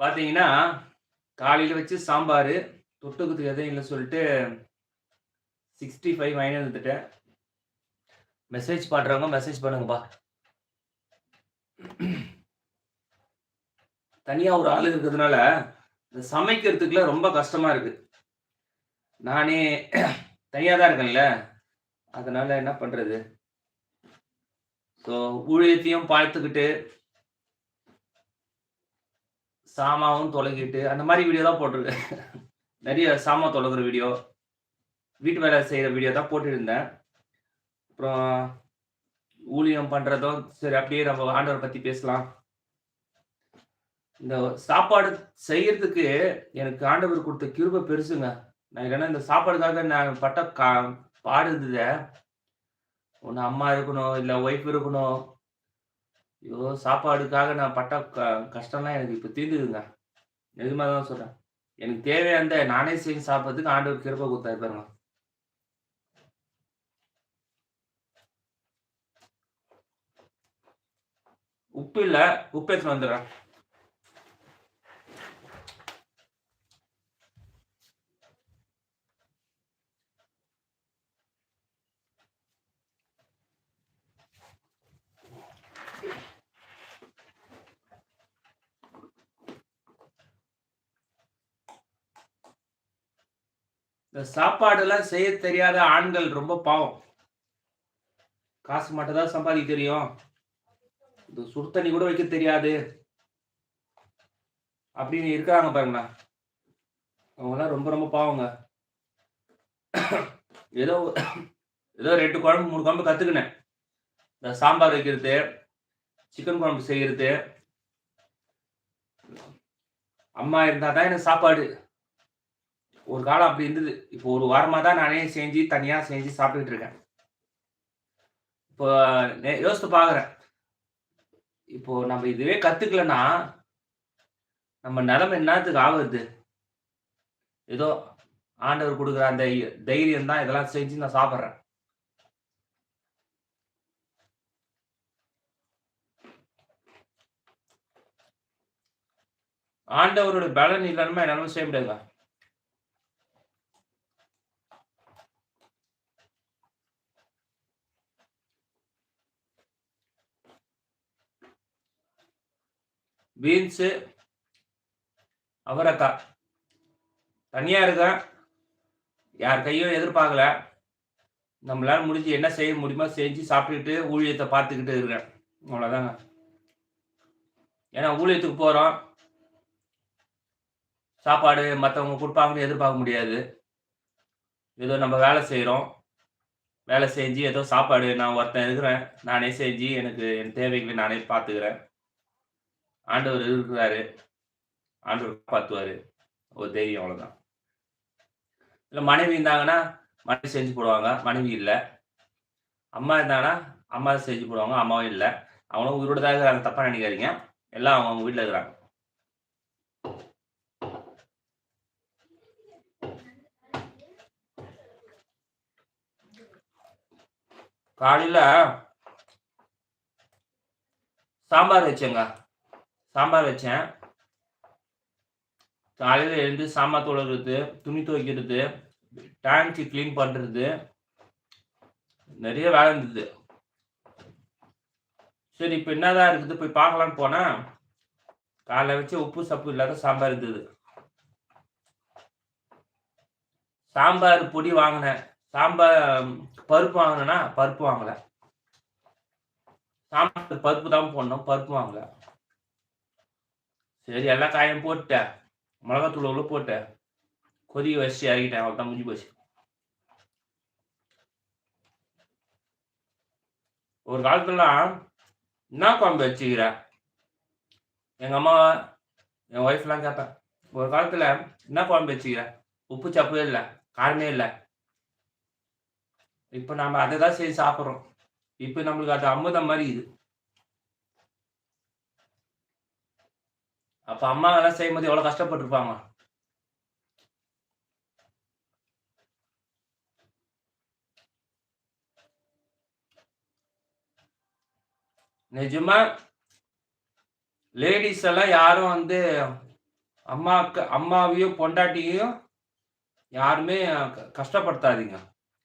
பார்த்தீங்கன்னா, காலையில் வச்சு சாம்பார் தொட்டுக்கிறதுக்கு எதுவும் இல்லை சொல்லிட்டு 65 வாங்கின்னு வந்துட்டேன். மெசேஜ் பண்ணுறவங்க மெசேஜ் பண்ணுங்கப்பா. தனியாக ஒரு ஆள் இருக்கிறதுனால, இந்த சமைக்கிறதுக்குலாம் ரொம்ப கஷ்டமாக இருக்குது நானே தனியாக தான் இருக்கேன்ல. அதனால என்ன பண்ணுறது ஸோ ஊழியத்தையும் பார்த்துக்கிட்டு சாமாவும் தொலைகிட்டு அந்த மாதிரி வீடியோ தான் போட்டிருக்கேன். நிறைய சாமா தொலைகிற வீடியோ, வீட்டு வேலை செய்கிற வீடியோ தான் போட்டுருந்தேன். அப்புறம் ஊழியம் பண்ணுறதும் சரி அப்படியே நம்ம ஆண்டவரை பற்றி பேசலாம். இந்த சாப்பாடு செய்யறதுக்கு எனக்கு ஆண்டவர் கொடுத்த கிருபை பெருசுங்க. நான் இல்லைன்னா இந்த சாப்பாடுக்காக நான் பட்ட கா பாடு ஒன்று அம்மா இருக்கணும், இல்லை ஒய்ஃப் இருக்கணும். ஐயோ! சாப்பாடுக்காக நான் பட்ட க கஷ்டம்லாம் எனக்கு இப்போ தீர்ந்துதுங்க. நிஜமா தான் சொல்கிறேன் எனக்கு தேவையானத நானே செஞ்சு சாப்பிட்றதுக்கு ஆண்டவர் கிருபை குடுத்தாரு பாருங்க. உப்பு இல்லை உப்பு எடுத்துட்டு வந்துடுறேன். இந்த சாப்பாடுலாம் செய்ய தெரியாத ஆண்கள் ரொம்ப பாவம். காசு மட்டும் தான் சம்பாதிக்க தெரியும். இந்த சுடு தண்ணி கூட வைக்க தெரியாது. அப்படின்னு இருக்கிறாங்க பாருங்களேன். அவங்கலாம் ரொம்ப ரொம்ப பாவங்க. ஏதோ ஏதோ ரெண்டு குழம்பு, மூணு குழம்பு கத்துக்கினேன். இந்த சாம்பார் வைக்கிறது, சிக்கன் குழம்பு செய்யறது. அம்மா இருந்தா தான் எனக்கு சாப்பாடு. ஒரு காலம் அப்படி இருந்தது. இப்போ ஒரு வாரமாக தான் நானே செஞ்சு, தனியாக செஞ்சு சாப்பிட்டுட்டு இருக்கேன். இப்போ யோசித்து பார்க்குறேன். இப்போ நம்ம இதுவே கற்றுக்கலன்னா நம்ம நெலைமை என்னத்துக்கு ஆகுது ஏதோ ஆண்டவர் கொடுக்குற அந்த தைரியம் தான் இதெல்லாம் செஞ்சு நான் சாப்பிட்றேன் ஆண்டவரோட பலன் இல்லைன்னா என்னால செய்ய முடியாதுங்க. பீன்ஸு அவரக்கா. தனியாக இருக்கேன். யார் கையும் எதிர்பார்க்கல. நம்மளால முடிஞ்சு என்ன செய்ய முடியுமோ செஞ்சு சாப்பிட்டுக்கிட்டு ஊழியத்தை பார்த்துக்கிட்டு இருக்கிறேன் அவ்வளோதாங்க. ஏன்னா ஊழியத்துக்கு போகிறோம் சாப்பாடு மற்றவங்க கொடுப்பாங்கன்னு எதிர்பார்க்க முடியாது. ஏதோ நம்ம வேலை செய்கிறோம் வேலை செஞ்சு ஏதோ சாப்பாடு நான் ஒருத்தன் இருக்கிறேன். நானே செஞ்சு எனக்கு என் தேவைகளை நானே பார்த்துக்கிறேன். ஆண்டவர் இருக்கிறாரு. ஆண்டவர் காப்பாற்றுவாரு ஒரு தைரியம் அவ்வளோதான். இல்லை மனைவி இருந்தாங்கன்னா, மனைவி செஞ்சு போடுவாங்க. மனைவி இல்லை அம்மா இருந்தாங்கன்னா, அம்மா செஞ்சு போடுவாங்க. அம்மாவும் இல்லை அவங்களும் உயிரோட தான் இருக்கிறாங்க. தப்பாக நினைக்காதீங்க எல்லாம் அவங்கவுங்க வீட்டில் இருக்கிறாங்க. காலையில் சாம்பார் வச்சேங்க. சாம்பார் வச்சேன். காலையில் எழுந்து சாம்பார் தொலகுறது, துணி துவைக்கிறது, டேங்க்கு க்ளீன் பண்ணுறது நிறைய வேலை இருந்தது. சரி இப்போ என்னதான் இருக்குது போய் பார்க்கலான்னு போனால் காலைல வச்சு உப்பு, சப்பு இல்லாத சாம்பார் இருந்தது. சாம்பார் பொடி வாங்கினேன் சாம்பார் பருப்பு வாங்கினேன்னா பருப்பு வாங்கலை சாம்பார் பருப்பு தான் போடணும். பருப்பு வாங்கலை சரி எல்லா காயும் போட்டுட்டேன். மிளகாத்தூள் உள்ள போட்டேன். கொதிக்க வச்சு இறக்கிட்டேன். அவ்வளோதான் முடிஞ்சு போச்சு. ஒரு காலத்துலலாம், என்ன குழம்பு வச்சுக்கிற?" எங்கள் அம்மா, என் ஒய்ஃப்லாம் கேட்பேன். ஒரு காலத்தில் என்ன குழம்பு வச்சுக்கிற? உப்பு சப்பே இல்லை காரமே இல்லை இப்போ நாம் அதை தான் செஞ்சு சாப்பிட்றோம் இப்போ நம்மளுக்கு அது அமுதம் மாதிரி இது. அப்ப அம்மா எல்லாம் செய்யும்போது எவ்வளவு கஷ்டப்பட்டிருப்பாங்க? நிஜமா லேடிஸ் எல்லாம் யாரும் வந்து அம்மாவுக்கு அம்மாவையும் பொண்டாட்டியையும் யாருமே கஷ்டப்படுத்தாதீங்க.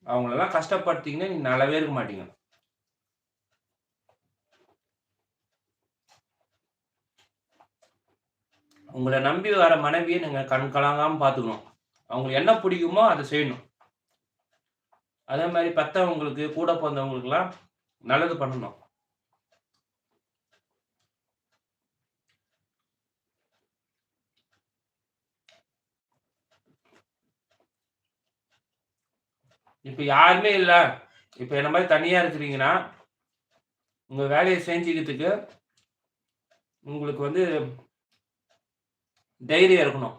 அவங்களெல்லாம் கஷ்டப்படுத்திங்கன்னா நீங்க நல்லாவே இருக்க மாட்டீங்க. உங்களை நம்பி வர மனைவியை நீங்கள் கண் கலங்காமல் பார்த்துக்கணும். அவங்களுக்கு என்ன பிடிக்குமோ அதை செய்யணும். அதே மாதிரி பெத்தவங்களுக்கு கூட பிறந்தவங்களுக்குலாம் நல்லது பண்ணணும். இப்போ யாருமே இல்லை. இப்போ என்ன மாதிரி தனியாக இருக்கிறீங்கன்னா உங்கள் வேலையை செஞ்சுக்கிறதுக்கு உங்களுக்கு வந்து தைரியம் இருக்கணும்.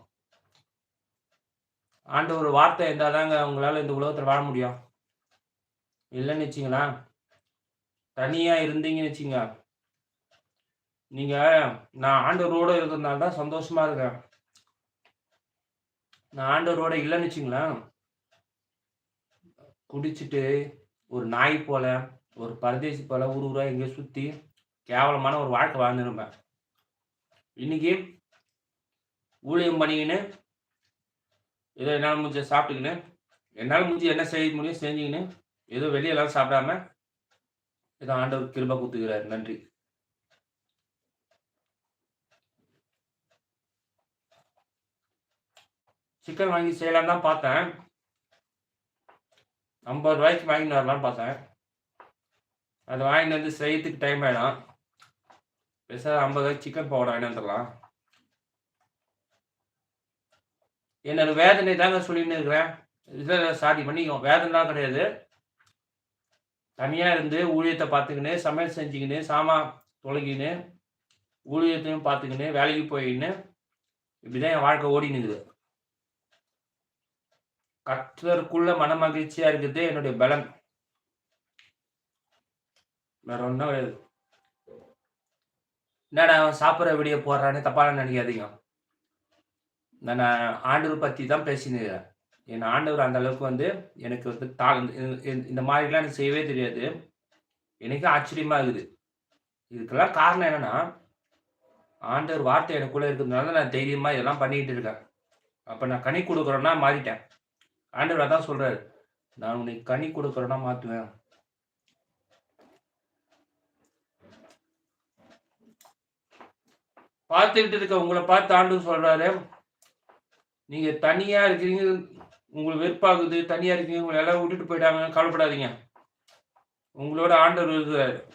ஆண்டவர் வார்த்தை இருந்தால் தாங்க உங்களால் இந்த உலகத்தில் வாழ முடியும். இல்லைன்னு வச்சிங்களா? தனியாக இருந்தீங்கன்னு வச்சிங்க. நீங்கள் நான் ஆண்டவரோடு இருக்கிறதுனால தான் சந்தோஷமாக இருக்கேன் நான் ஆண்டவரோட இல்லைன்னு வச்சிங்களேன் குடிச்சிட்டு ஒரு நாய் போல ஒரு பரதேசி போல ஊர் ஊராக எங்கேயோ சுற்றி கேவலமான ஒரு வாழ்க்கை வாழ்ந்துருப்பேன் இன்னைக்கு ஊழியம் பண்ணிக்கின்னு ஏதோ என்னால் முடிஞ்ச சாப்பிட்டுக்கின்னு என்னால் முடிஞ்சு என்ன செய்ய முடியும் செஞ்சுக்கின்னு ஏதோ வெளியெல்லாம் சாப்பிடாம ஏதோ ஆண்டவர் கிருபை கொடுத்துக்கிறார் நன்றி. சிக்கன் வாங்கி செய்யலாம் தான் பார்த்தேன். ஐம்பது ரூபாய்க்கு வாங்கிட்டு வரலாம்னு பார்த்தேன். அது வாங்கிட்டு வந்து செய்யறதுக்கு டைம் ஆகிடும் பெருசாக ஐம்பது ரூபாய்க்கு சிக்கன் பவுடர் வாங்கிட்டு வந்துடலாம். என்னோட வேதனை தாங்க சொல்லின்னு இருக்கிறேன். இதில் சாரி பண்ணிக்கோ. வேதனைலாம் கிடையாது. தனியாக இருந்து ஊழியத்தை பார்த்துக்கின்னு சமையல் செஞ்சுக்கின்னு சாமான் தொலைக்கின்னு ஊழியத்தையும் பார்த்துக்கின்னு வேலைக்கு போயின்னு இப்படிதான் என் வாழ்க்கை ஓடின்னு கத்தருக்குள்ள மன மகிழ்ச்சியா இருக்கிறது என்னுடைய பலன் வேற ஒன்றும் கிடையாது. என்னடா அவன் சாப்பிட்ற வீடியோ போடுறான்னு தப்பான நினைக்காதீங்க. நான் ஆண்டவர் பற்றி தான் பேசினுக்கிறேன். என் ஆண்டவர் அந்த அளவுக்கு வந்து எனக்கு வந்து தா இந்த- மாதிரிலாம் எனக்கு செய்யவே தெரியாது. எனக்கு ஆச்சரியமா இருக்குது. இதுக்கெல்லாம் காரணம் என்னன்னா ஆண்டவர் வார்த்தை எனக்குள்ளே இருக்கிறதுனால நான் தைரியமாக இதெல்லாம் பண்ணிக்கிட்டு இருக்கேன். அப்போ நான் கனி கொடுக்குறேன்னா மாறிட்டேன். ஆண்டவர் அதான் சொல்கிறாரு நான் உன்னை கனி கொடுக்குறேன்னா மாற்றுவேன். பார்த்துக்கிட்டு இருக்க உங்களை பார்த்து ஆண்டு சொல்றாரு. நீங்க தனியா இருக்கிறீங்க உங்களுக்கு வெறுப்பாகுது தனியா இருக்கீங்க உங்களை எல்லாம் விட்டுட்டு போயிட்டாங்க கவலைப்படாதீங்க. உங்களோட ஆண்டவர் இருக்கிறாரு.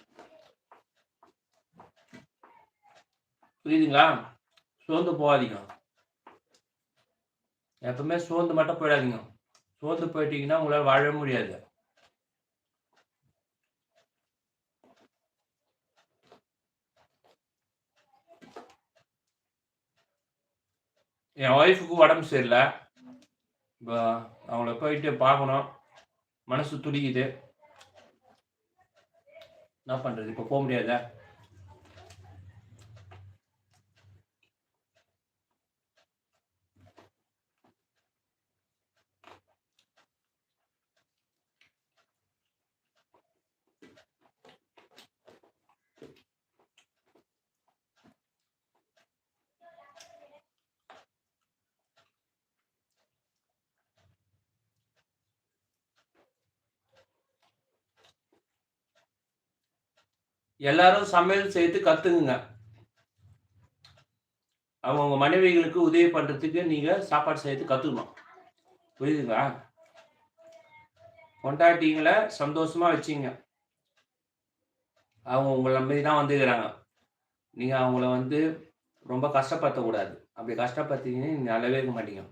புரியுதுங்களா? சோர்ந்து போகாதீங்க. எப்பவுமே சோர்ந்து மட்டும் போயிடாதீங்க. சோர்ந்து போயிட்டீங்கன்னா உங்களால் வாழ முடியாது. என் ஒய்ஃபுக்கு உடம்பு சரியில்லை. இப்போ அவங்கள போயிட்டு பார்க்கணும். மனசு துடிக்குது. என்ன பண்ணுறது இப்போ போக முடியாதா? எல்லாரும் சமையல் செய்து கத்துக்குங்க. அவங்கவுங்க மனைவிகளுக்கு உதவி பண்றதுக்கு நீங்க சாப்பாடு செய்து கத்துக்கணும். புரியுதுங்களா? கொண்டாட்டிங்களை சந்தோஷமா வச்சுங்க. அவங்க உங்களை நம்பி தான் வந்துக்கிறாங்க. நீங்க அவங்கள வந்து ரொம்ப கஷ்டப்படுத்தக்கூடாது. அப்படி கஷ்டப்படுத்தீங்கன்னா நீங்க நல்லாவே இருக்க மாட்டீங்க.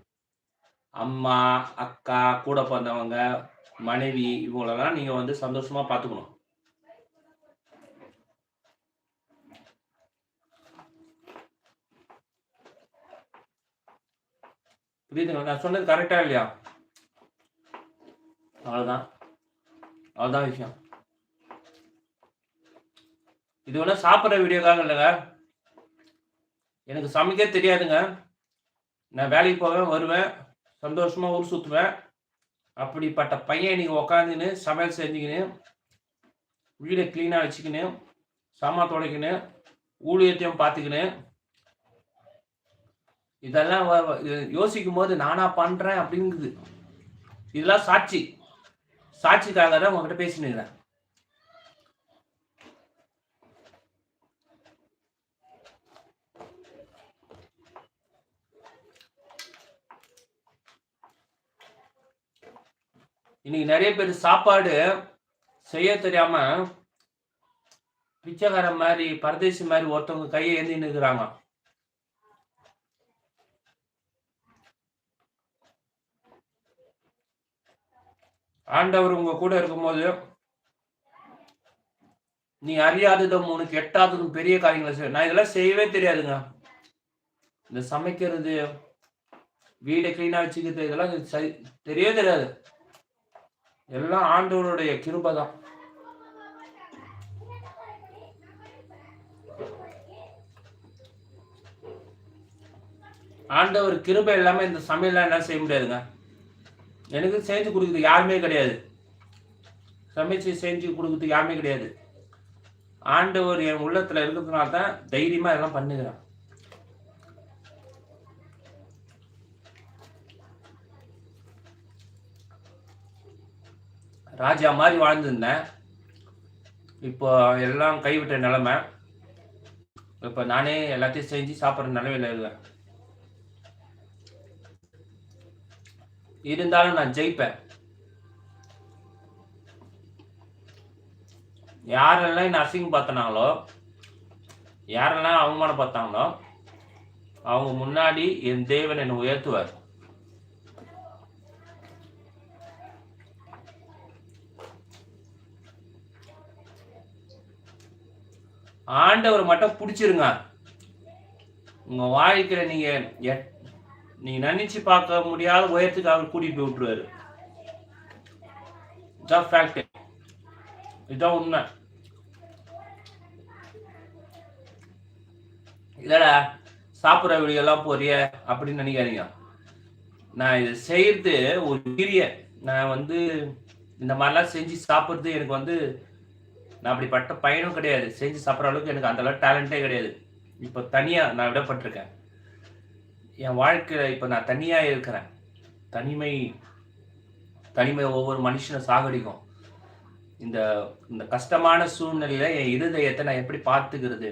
அம்மா அக்கா கூட பிறந்தவங்க மனைவி இவங்களெல்லாம் நீங்க வந்து சந்தோஷமா பார்த்துக்கணும். புரியுதுங்களா? நான் சொன்னது கரெக்டா இல்லையா? அவ்வளோதான் அவ்வளோதான் விஷயம். இது ஒன்றும் சாப்பிட்ற வீடியோக்காக இல்லைங்க. எனக்கு சமைக்க தெரியாதுங்க. நான் வேலைக்கு போவேன் வருவேன் சந்தோஷமாக ஊர் சுற்றுவேன் அப்படிப்பட்ட பையன் நீங்கள் உக்காந்துன்னு சமையல் செஞ்சுக்கின்னு வீடை க்ளீனாக வச்சுக்கின்னு சாமான் துடைக்கின்னு ஊழியத்தையும் பார்த்துக்கின்னு இதெல்லாம் யோசிக்கும் போது நானா பண்றேன் அப்படிங்குது. இதெல்லாம் சாட்சி. சாட்சிக்காக தான் உங்ககிட்ட பேசினுக்கிறேன் இன்னைக்கு நிறைய பேர் சாப்பாடு செய்ய தெரியாம பிச்சைக்காரன் மாதிரி பரதேசி மாதிரி ஒருத்தவங்க கையை ஏந்தி நிற்கிறாங்க ஆண்டவர் உங்க கூட இருக்கும்போது நீ அறியாததும் உனக்கு எட்டாததும் பெரிய காரியங்களை செய்ய நான் இதெல்லாம் செய்யவே தெரியாதுங்க. இந்த சமைக்கிறது வீடை கிளீனா வச்சுக்கிறது இதெல்லாம் சரி தெரியவே தெரியாது. எல்லாம் ஆண்டவருடைய கிருபை தான் ஆண்டவர் கிருபை இல்லாம இந்த சமையல்லாம் என்ன செய்ய முடியாதுங்க. எனக்கு செஞ்சு கொடுக்குறது யாருமே கிடையாது. சமைச்சு செஞ்சு கொடுக்குறதுக்கு யாருமே கிடையாது. ஆண்டவர் என் உள்ளத்தில் இருக்கிறதுனால தான் தைரியமாக இதெல்லாம் பண்ணுகிறேன் ராஜா மாதிரி வாழ்ந்திருந்தேன். இப்போ எல்லாம் கைவிட்ட நிலமை. இப்போ நானே எல்லாத்தையும் செஞ்சு சாப்பிட்ற நிலைமையில இல்லை இருந்தாலும் நான் ஜெயிப்பேன். யாரெல்லாம் என்ன அசிங்கம் பார்த்தனாங்களோ யாரெல்லாம் அவமானம் பார்த்தாங்களோ அவங்க முன்னாடி என் தேவன் என்னை உயர்த்துவார். ஆண்டவர் மட்டும் பிடிச்சிருங்க. உங்க வாழ்க்கையில நீங்க நீங்க நினைச்சு பார்க்க முடியாத உயரத்துக்கு அவர் கூட்டிட்டு போய் விட்டுருவாரு. இதான் ஃபேக்ட் இதுதான் உண்மை. இல்லடா சாப்பிட்ற வீடியோலாம் போறிய அப்படின்னு நினைக்காதீங்க. நான் இதை செய்யறது ஒரு கிரிய நான் வந்து இந்த மாதிரிலாம் செஞ்சு சாப்பிட்றது எனக்கு வந்து நான் அப்படிப்பட்ட பயனும் கிடையாது. செஞ்சு சாப்பிட்ற அளவுக்கு எனக்கு அந்த அளவுக்கு கிடையாது. இப்போ தனியாக நான் விடப்பட்டிருக்கேன். என் வாழ்க்கையில் இப்போ நான் தனியாக இருக்கிறேன். தனிமை தனிமை ஒவ்வொரு மனுஷனை சாகடிக்கும். இந்த இந்த கஷ்டமான சூழ்நிலையில் என் இருதயத்தை நான் எப்படி பார்த்துக்கிறது?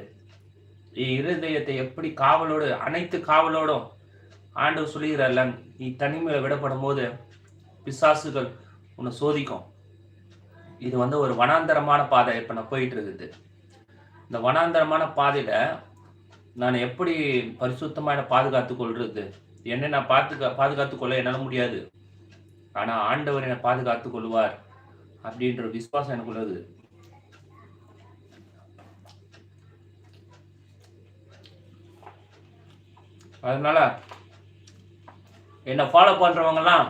என் இருதயத்தை எப்படி காவலோடு அனைத்து காவலோடும் ஆண்டவர் சொல்லுகிறார்ல நீ தனிமையில் விடப்படும் போது பிசாசுகள் உன்னை சோதிக்கும். இது வந்து ஒரு வனாந்தரமான பாதை இப்போ நான் போயிட்டு இருக்குது. இந்த வனாந்தரமான பாதையில நான் எப்படி பரிசுத்தமாக என்னை பாதுகாத்து கொள்வது என்னை நான் பார்த்து பாதுகாத்து கொள்ள என்னால் முடியாது. ஆனால் ஆண்டவர் என்னை பாதுகாத்து கொள்வார் அப்படின்ற விசுவாசம் எனக்கு உள்ளது. அதனால என்னை ஃபாலோ பண்ணுறவங்கலாம்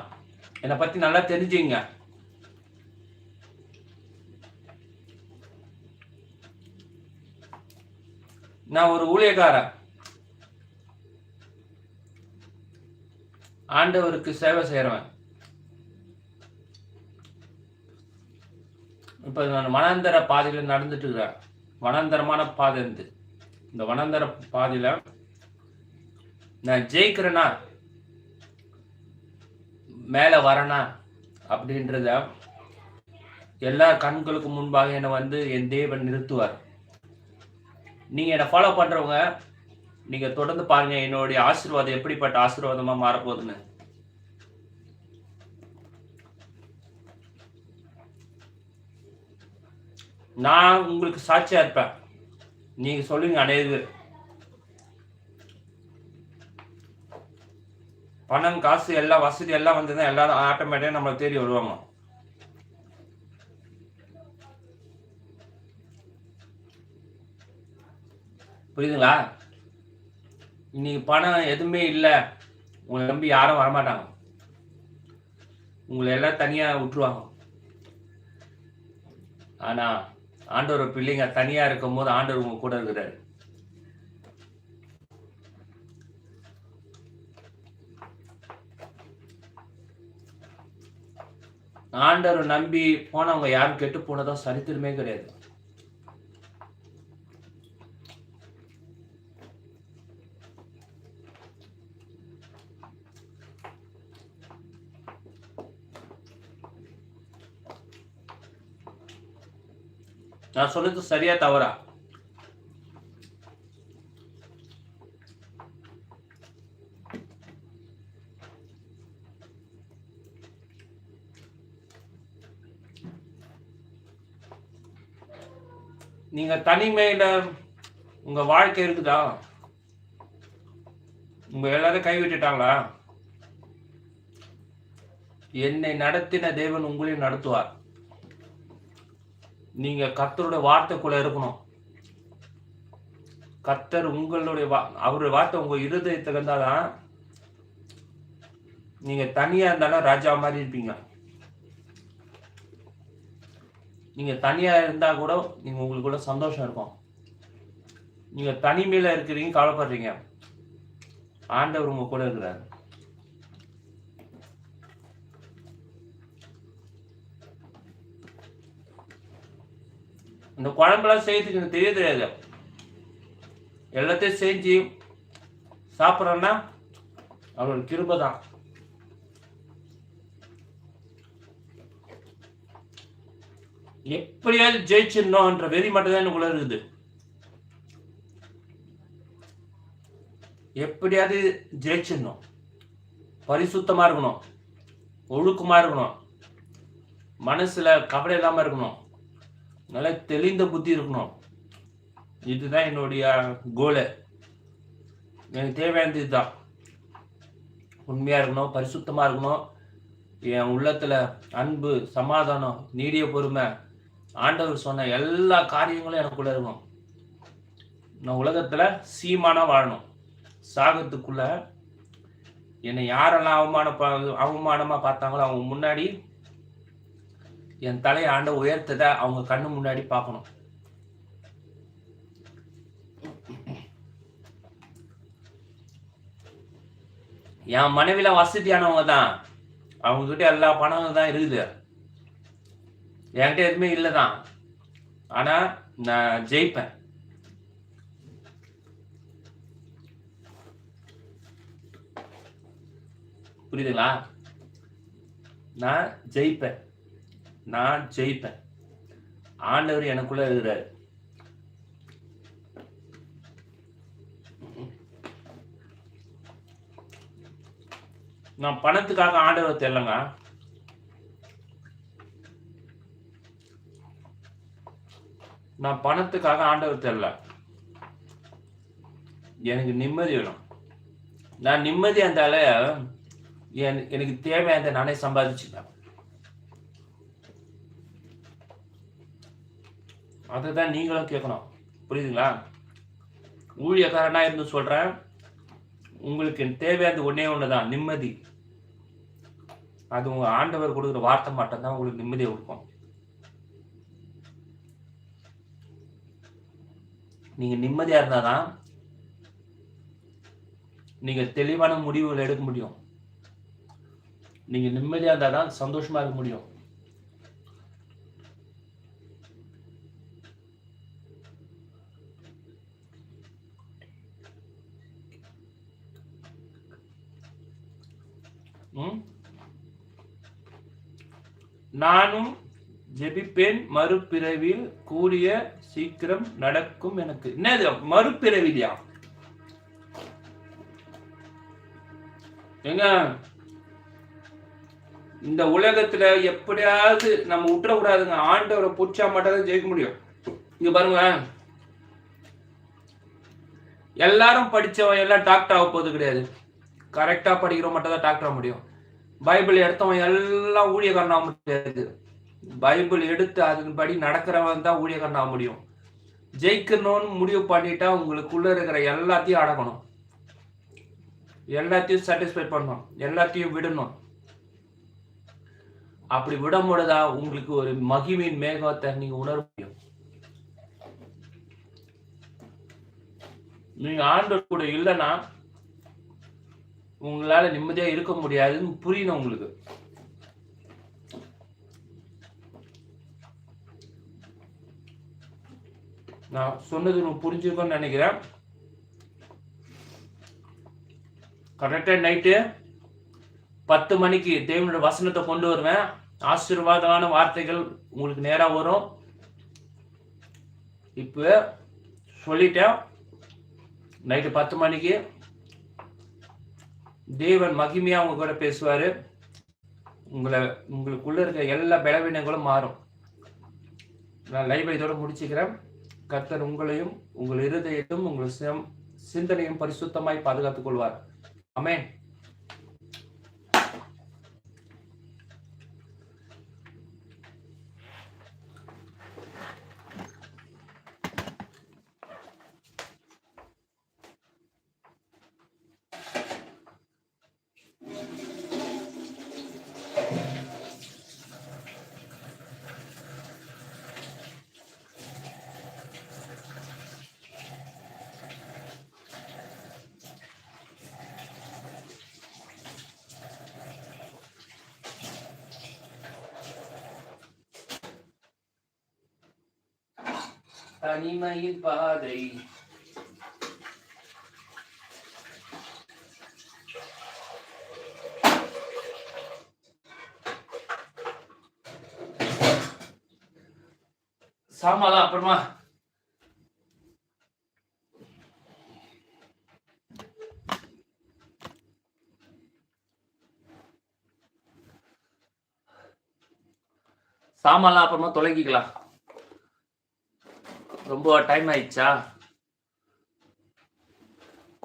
என்னை பற்றி நல்லா தெரிஞ்சுங்க. நான் ஒரு ஊழியக்காரன். ஆண்டவருக்கு சேவை செய்கிறவன் இப்போ நான் வனாந்தர பாதையில் நடந்துட்டு இருக்கிறேன். வனாந்தரமான பாதை இருந்து. இந்த வனாந்தர பாதையில நான் ஜெயிக்கிறேனா? மேலே வரனா? அப்படின்றத எல்லா கண்களுக்கு முன்பாக என்னை வந்து என் தேவன் நிறுத்துவார். நீங்கள் என்னை ஃபாலோ பண்ணுறவங்க நீங்கள் தொடர்ந்து பாருங்கள் என்னுடைய ஆசீர்வாதம் எப்படிப்பட்ட ஆசீர்வாதமாக மாறப்போகுதுன்னு. நான் உங்களுக்கு சாட்சியாக இருப்பேன். நீங்கள் சொல்லுங்க அநேக பணம் காசு எல்லாம் வசதி எல்லாம் வந்ததுன்னா எல்லாரும் ஆட்டோமேட்டிக்காக நம்மளை தேடி வருவாங்க. புரியுதுங்களா? இன்னைக்கு பணம் எதுவுமே இல்லை. உங்களை நம்பி யாரும் வரமாட்டாங்க. உங்களை எல்லாம் தனியாக விட்டுருவாங்க. ஆனால் ஆண்டவர் பிள்ளைங்க தனியாக இருக்கும் போது ஆண்டவர் உங்க கூட இருக்கிறாரு. ஆண்டவர் நம்பி போனவங்க யாரும் கெட்டு போனதா சரித்திரமே கிடையாது. நான் சொன்னது சரியா தவறா? நீங்க தனிமையில உங்க வாழ்க்கை இருக்குதா? உங்க எல்லாரும் கைவிட்டுட்டாங்களா என்னை நடத்தின தேவன் உங்களையும் நடத்துவார். நீங்க கர்த்தருடைய வார்த்தைக்குள்ள இருக்கணும். கர்த்தர் உங்களுடைய வா- அவருடைய வார்த்தை உங்க இருதயத்துக்கு இருந்தாதான் நீங்க தனியா இருந்தாலும் ராஜா மாதிரி இருப்பீங்க. நீங்க தனியா இருந்தா கூட நீங்க உங்களுக்குள்ள சந்தோஷம் இருக்கும். நீங்க தனிமையில இருக்கிறீங்க கவலைப்படுறீங்க. ஆண்டவர் உங்க கூட இருக்கிறாரு. இந்த குழம்பெல்லாம் செய்யறதுக்கு எனக்கு தெரிய தெரியாது. எல்லாத்தையும் செஞ்சு சாப்பிட்றோன்னா அவரோட கிருபை தான் எப்படியாவது ஜெயிச்சிடணும்ன்ற வெறி மட்டும் தான் எனக்குள்ள இருக்குது. எப்படியாவது ஜெயிச்சிடணும். பரிசுத்தமாக இருக்கணும். ஒழுக்கமாக இருக்கணும். மனசில் கவலை இல்லாமல் இருக்கணும். நல்லா தெளிந்த புத்தி இருக்கணும். இதுதான் என்னுடைய கோலு எனக்கு தேவையானது இதுதான். உண்மையாக இருக்கணும் பரிசுத்தமாக இருக்கணும். என் உள்ளத்தில் அன்பு சமாதானம் நீடிய பொறுமை. ஆண்டவர் சொன்ன எல்லா காரியங்களும் எனக்குள்ள இருக்கும் நான் உலகத்தில் சீமானா வாழணும். சாகத்துக்குள்ள என்னை யாரெல்லாம் அவமான அவமானமாக பார்த்தாங்களோ அவங்க முன்னாடி என் தலையை ஆண்ட உயர்த்ததை அவங்க கண்ணு முன்னாடி பார்க்கணும். என் மனைவில வசதியானவங்க தான். அவங்க கிட்ட எல்லா பணமும் தான் இருக்குது. என்கிட்ட எதுவுமே இல்லை தான். ஆனா நான் ஜெயிப்பேன். புரியுதுங்களா? நான் ஜெயிப்பேன். நான் ஜெயிப்பேன். ஆண்டவர் எனக்குள்ள இருக்கிறாரு. நான் பணத்துக்காக ஆண்டவர் தெரியலங்க நான் பணத்துக்காக ஆண்டவர் தெரியல எனக்கு நிம்மதி வேணும். நான் நிம்மதி இருந்தாலே என்- எனக்கு தேவையான நானே சம்பாதிச்சுப்பேன். அதை தான் நீங்களும் கேட்கணும். புரியுதுங்களா? ஊழியக்காரனாக இருந்து சொல்கிறேன் உங்களுக்கு தேவையானது ஒன்று தான் நிம்மதி. அது உங்கள் ஆண்டவர் கொடுக்குற வார்த்தை மட்டும்தான் உங்களுக்கு நிம்மதியை கொடுக்கும். நீங்கள் நிம்மதியாக இருந்தால் தான் நீங்கள் தெளிவான முடிவுகள் எடுக்க முடியும். நீங்கள் நிம்மதியாக இருந்தால் தான் சந்தோஷமாக இருக்க முடியும். நானும் ஜெபிப்பேன் மறுபிறவியில் கூடிய சீக்கிரம் நடக்கும் எனக்கு. என்னது மறுபிறவிலையா? எங்க இந்த உலகத்துல எப்படியாவது நம்ம விட்டுற கூடாதுங்க ஆண்டவரை பிடிச்சா மட்டும் தான் ஜெயிக்க முடியும். இங்க பாருங்க. எல்லாரும் படிச்சவன் எல்லாம் டாக்டர் ஆக போது கிடையாது. கரெக்டா படிக்கிறவன் மட்டும் தான் டாக்டர் ஆக முடியும். பைபிள் எடுத்தவன் எல்லாம் ஊழியக்காரன் ஆக முடியாது. பைபிள் எடுத்து அதன்படி நடக்கிறவன் தான் ஊழியக்காரன் ஆக முடியும். ஜெயிக்கணும்னு முடிவு பண்ணிட்டா உங்களுக்குள்ள இருக்கிற எல்லாத்தையும் அடக்கணும். எல்லாத்தையும் சாட்டிஸ்ஃபை பண்ணணும். எல்லாத்தையும் விடணும். அப்படி விடும்பொழுதா உங்களுக்கு ஒரு மகிமையின் மேகத்தை நீங்க உணர முடியும். நீங்க ஆண்டவர் கூட இல்லைன்னா உங்களால் நிம்மதியாக இருக்க முடியாதுன்னு புரியணும் உங்களுக்கு. நான் சொன்னது உங்களுக்கு புரிஞ்சுக்கோன்னு நினைக்கிறேன். கரெக்டாக நைட்டு பத்து மணிக்கு தேவனோட வசனத்தை கொண்டு வருவேன். ஆசீர்வாதமான வார்த்தைகள் உங்களுக்கு நேராக வரும். இப்போ சொல்லிட்டேன். நைட்டு பத்து மணிக்கு தேவன் மகிமையா உங்க கூட பேசுவாரு. உங்களை உங்களுக்குள்ள இருக்க எல்லா பலவீனங்களும் மாறும். நான் லைவ் இதோட முடிச்சுக்கிறேன். கர்த்தர் உங்களையும் உங்கள் இருதயத்தையும் உங்கள் சிந்தனையும் பரிசுத்தமாய் பாதுகாத்துக் கொள்வார். அமேன் தனிமையின் பாதை சாமாலாம் அப்புறமா சாமான்லாம் அப்புறமா தொலைக்கிக்கலாம் ரொம்ப டைம் ஆயிடுச்சா?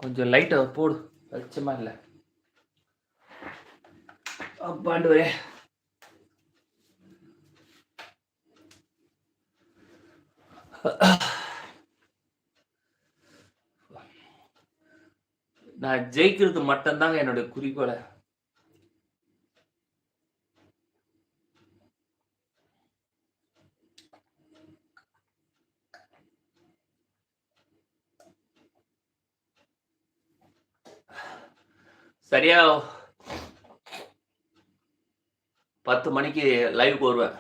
கொஞ்சம் லைட்டை போடு. வெளிச்சமா இல்லை. அப்பாண்டுவே நான் ஜெயிக்கிறது மட்டும்தாங்க என்னுடைய குறிக்கோளை. சரியா? பத்து மணிக்கு லைவுக்கு வருவேன்.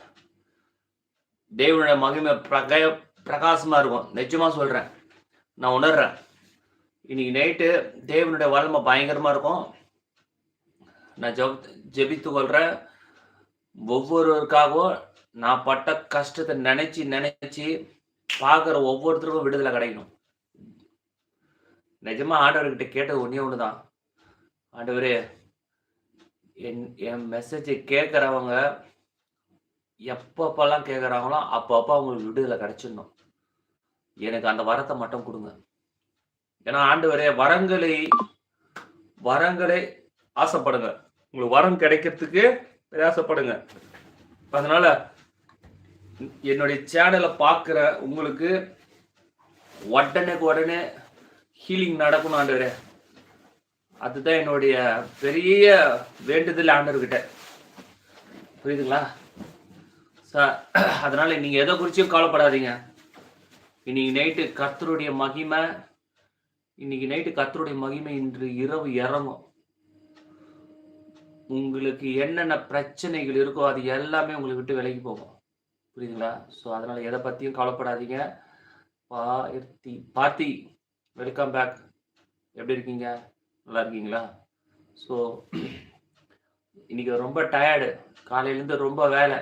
தேவனோட மகிமை பிரக பிரகாசமாக இருக்கும். நிஜமாக சொல்கிறேன் நான் உணர்றேன். இன்னைக்கு நைட்டு தேவனுடைய வளமை பயங்கரமாக இருக்கும். நான் ஜப் ஜெபித்து கொள்கிறேன் ஒவ்வொருவருக்காகவும் நான் பட்ட கஷ்டத்தை நினச்சி நினச்சி பார்க்குற ஒவ்வொருத்தருக்கும் விடுதலை கிடைக்கணும். நிஜமாக ஆண்டவர்கிட்ட கேட்டது ஒன்றே ஒன்று தான் ஆண்டவரே என் என் மெசேஜை கேட்குறவங்க எப்பப்பெல்லாம் கேட்குறாங்களோ அப்பப்போ அவங்களுக்கு விடுதலை கிடச்சிடணும். எனக்கு அந்த வரத்தை மட்டும் கொடுங்க. ஏன்னா ஆண்டவரே வரங்களை வரங்களை ஆசைப்படுங்க. உங்களுக்கு வரம் கிடைக்கிறதுக்கு பிரயாசப்படுங்க. அதனால என்னுடைய சேனலை பார்க்குற உங்களுக்கு உடனே உடனே ஹீலிங் நடக்கணும் ஆண்டவரே. அதுதான் என்னுடைய பெரிய வேண்டுதல் ஆண்டவர்கிட்ட. புரியுதுங்களா? சார் அதனால நீங்க எதை குறிச்சும் கவலைப்படாதீங்க. இன்னைக்கு நைட்டு கர்த்தருடைய மகிமை இன்னைக்கு நைட்டு கர்த்தருடைய மகிமை இன்று இரவு இறங்கும். உங்களுக்கு என்னென்ன பிரச்சனைகள் இருக்கோ அது எல்லாமே உங்களை விட்டு விலகி போகும். புரியுதுங்களா? ஸோ அதனால எதை பத்தியும் கவலைப்படாதீங்க. பார்த்தி பார்த்தி வெல்கம் பேக் எப்படி இருக்கீங்க? நல்லா இருக்கீங்களா ஸோ இன்னைக்கு ரொம்ப டயர்டு காலையிலேருந்து ரொம்ப வேலை.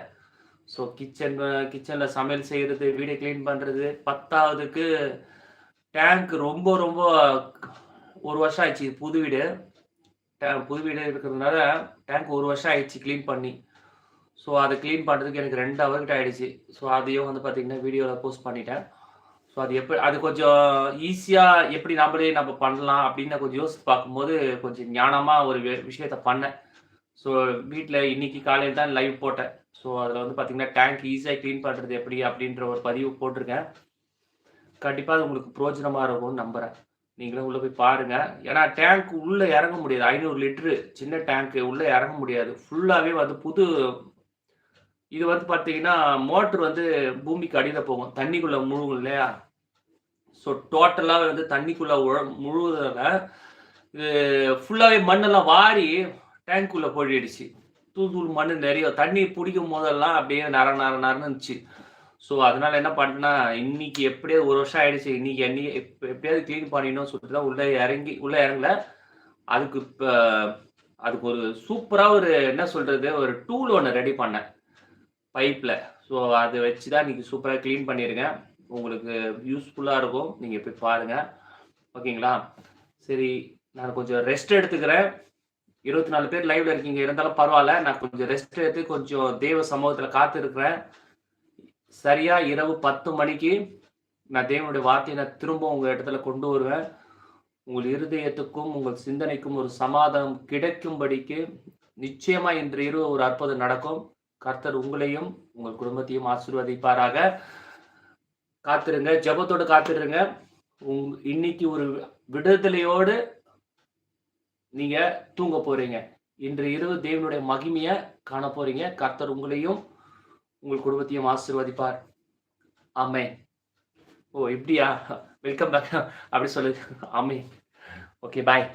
ஸோ கிச்சன் கிச்சனில் சமையல் செய்கிறது வீடு க்ளீன் பண்ணுறது பத்தாவதுக்கு டேங்க் ரொம்ப ரொம்ப ஒரு வருஷம் ஆயிடுச்சு. புது வீடு. டே- புது வீடு இருக்கிறதுனால டேங்க் ஒரு வருஷம் ஆயிடுச்சு க்ளீன் பண்ணி. ஸோ அதை க்ளீன் பண்ணுறதுக்கு எனக்கு ரெண்டு ஹவர் கிட்ட ஆயிடுச்சு. ஸோ அதையும் வந்து பார்த்திங்கன்னா வீடியோவில் போஸ்ட் பண்ணிட்டேன். ஸோ அது எப்படி அது கொஞ்சம் ஈஸியாக எப்படி நம்மளே நம்ம பண்ணலாம் அப்படின்னு கொஞ்சம் யோசிச்சு பார்க்கும்போது கொஞ்சம் ஞானமாக ஒரு விஷயத்த பண்ணேன். ஸோ வீட்டில் இன்னைக்கு காலையில் தான் லைவ் போட்டேன். ஸோ அதில் வந்து பார்த்தீங்கன்னா டேங்க் ஈஸியாக க்ளீன் பண்ணுறது எப்படி அப்படின்ற ஒரு பதிவு போட்டிருக்கேன். கண்டிப்பாக அது உங்களுக்கு பிரோஜனமாக இருக்கும்னு நம்புகிறேன் நீங்களும் உள்ளே போய் பாருங்கள் ஏன்னா டேங்க் உள்ளே இறங்க முடியாது. ஐநூறு லிட்ரு சின்ன டேங்க்கு உள்ளே இறங்க முடியாது. ஃபுல்லாகவே வந்து புது இது வந்து பார்த்தீங்கன்னா மோட்ரு வந்து பூமிக்கு அடியில் போகும். தண்ணிக்குள்ளே முழுகும் இல்லையா? ஸோ டோட்டலாக வந்து தண்ணிக்குள்ளே உழ இது ஃபுல்லாகவே மண்ணெல்லாம் வாரி டேங்க்குள்ளே போயிடுச்சு தூள் தூள் மண் நிறைய தண்ணி பிடிக்கும் போதெல்லாம் அப்படியே நர நர நரன்னு இருந்துச்சு. ஸோ அதனால என்ன பண்ணேன்னா இன்னைக்கு எப்படியாவது ஒரு வருஷம் ஆயிடுச்சு. இன்னைக்கு அன்னி எப்ப எப்படியாவது க்ளீன் பண்ணிடணும்னு சொல்லிட்டு தான் உள்ளே இறங்கி உள்ளே இறங்கல. அதுக்கு இப்போ அதுக்கு ஒரு சூப்பராக ஒரு என்ன சொல்கிறது ஒரு டூல் ஒன்று ரெடி பண்ணேன். பைப்பில் ஸோ அதை வச்சு தான் இன்னைக்கு சூப்பராக க்ளீன் பண்ணியிருக்கேன். உங்களுக்கு யூஸ்ஃபுல்லாக இருக்கும். நீங்கள் போய் பாருங்கள் ஓகேங்களா? சரி நான் கொஞ்சம் ரெஸ்ட் எடுத்துக்கிறேன். இருபத்தி நாலு பேர் லைவ்ல இருக்கீங்க. இருந்தாலும் பரவாயில்ல. நான் கொஞ்சம் ரெஸ்ட் எடுத்து கொஞ்சம் தேவ சமூகத்தில் காத்திருக்கிறேன். சரியா? இரவு பத்து மணிக்கு நான் தேவனுடைய வார்த்தையை நான் திரும்ப உங்கள் இடத்துல கொண்டு வருவேன். உங்கள் இருதயத்துக்கும் உங்கள் சிந்தனைக்கும் ஒரு சமாதானம் கிடைக்கும்படிக்கு நிச்சயமா இன்று இரவு ஒரு அற்புதம் நடக்கும். கர்த்தர் உங்களையும் உங்கள் குடும்பத்தையும் ஆசீர்வதிப்பாராக. காத்துருங்க ஜபத்தோடு காத்துருங்க. உங் இன்னைக்கு ஒரு விடுதலையோடு நீங்கள் தூங்க போகிறீங்க இன்று இரவு தேவனுடைய மகிமையை காண போறீங்க. கர்த்தர் உங்களையும் உங்கள் குடும்பத்தையும் ஆசிர்வதிப்பார். ஆமே ஓ இப்படியா? Welcome back. அப்படி சொல்லு. ஆமே ஓகே பாய்.